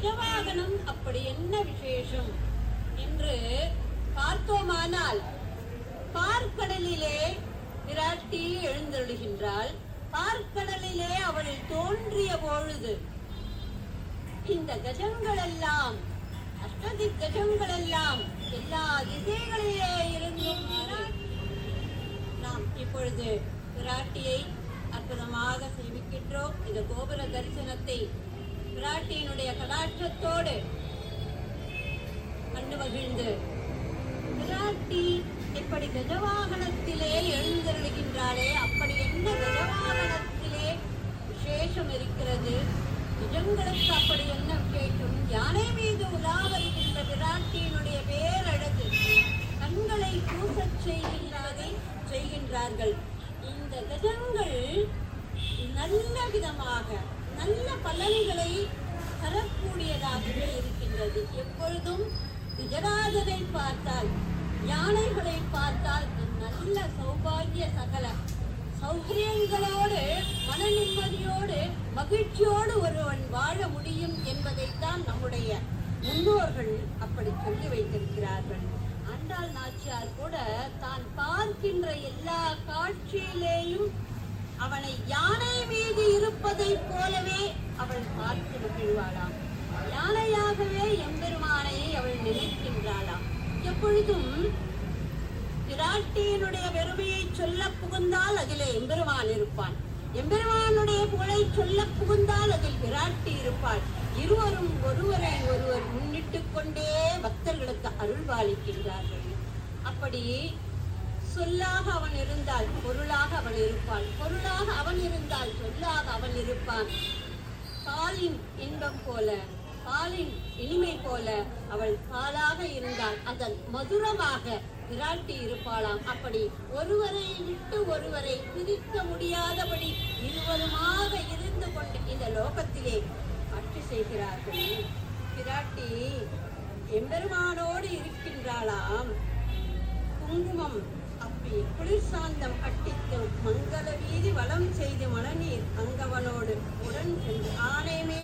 சிவவாகனம் அப்படி என்ன விசேஷம்? என்று பார்த்தோமானால் பார்க்கடலிலே விராட்டி எழுந்தருளுகின்றாள். பார்க்கடலிலே அவள் தோன்றிய பொழுது இந்த கஜங்கள் எல்லாம் அஷ்டதி கஜங்கள் எல்லாம் எல்லா திசைகளிலே இருந்தும் நாம் இப்பொழுது விராட்டியை அற்புதமாக சேமிக்கின்றோம். இந்த கோபுர தரிசனத்தை பிராட்டியினுடைய கலாற்றத்தோடு கண்டு மகிழ்ந்து பிராட்டி இப்படி கஜவாகனத்திலே எழுந்தருளுகின்றாளே அப்படி என்ன கஜவாகனத்திலே விசேஷம் இருக்கிறது? நிஜங்களுக்கு அப்படி என்ன விசேஷம்? யானை மீது உலாவருகின்ற பிராட்டியினுடைய பேரழகு கண்களை கூசச் செய்கின்றதை செய்கின்றார்கள். இந்த கஜங்கள் நல்ல விதமாக நல்ல பலன்களை தரக்கூடியதாகவே இருக்கின்றது. எப்பொழுதும் குஜராதனை பார்த்தால் யானைகளை பார்த்தால் நல்ல சௌபாகிய சகல சௌகரியங்களோடு மன நிம்மதியோடு மகிழ்ச்சியோடு ஒருவன் வாழ முடியும் என்பதைத்தான் நம்முடைய முன்னோர்கள் அப்படி சொல்லி வைத்திருக்கிறார்கள். ஆண்டாள் நாச்சியார் கூட தான் பார்க்கின்ற எல்லா காட்சியிலேயும் அவனை யானை மீது இருப்பதைப் போலவே அவள் பார்த்து மகிழ்வாளாம். யானையாகவே எம்பெருமானையை அவள் நினைக்கின்றாளாம். எப்பொழுதும் பிராட்டியினுடைய பெருமையை சொல்ல புகுந்தால் அதிலே எம்பெருமான் இருப்பான். எம்பெருமானுடைய புகழை சொல்ல புகுந்தால் அதில் பிராட்டி இருப்பாள். இருவரும் ஒருவரை ஒருவர் முன்னிட்டுக் கொண்டே பக்தர்களுக்கு அருள்பாலிக்கின்றார்கள் அப்படி சொல்லாக அவன் இருந்தால் பொருளாக அவள் இருப்பாள் பொருளாக அவன் இருந்தால் சொல்லாக அவன் இருப்பான். பாலின் இன்பம் போல பாலின் இனிமை போல அவள் பாலாக இருந்தால் அதன் மதுரமாக விராட்டி இருப்பாளாம். அப்படி ஒருவரை விட்டு ஒருவரை பிரிக்க முடியாதபடி இருவருமாக இருந்து கொண்டு இந்த லோகத்திலே பற்றி செய்கிறார்கள். பிராட்டி எம்பெருமானோடு இருக்கின்றாளாம். குங்குமம் அப்பி குளிர்சாந்தம் சாந்தம் மங்கள வீதி வளம் செய்து மணநீர் அங்கவனோடு உடன் சென்று ஆனைமே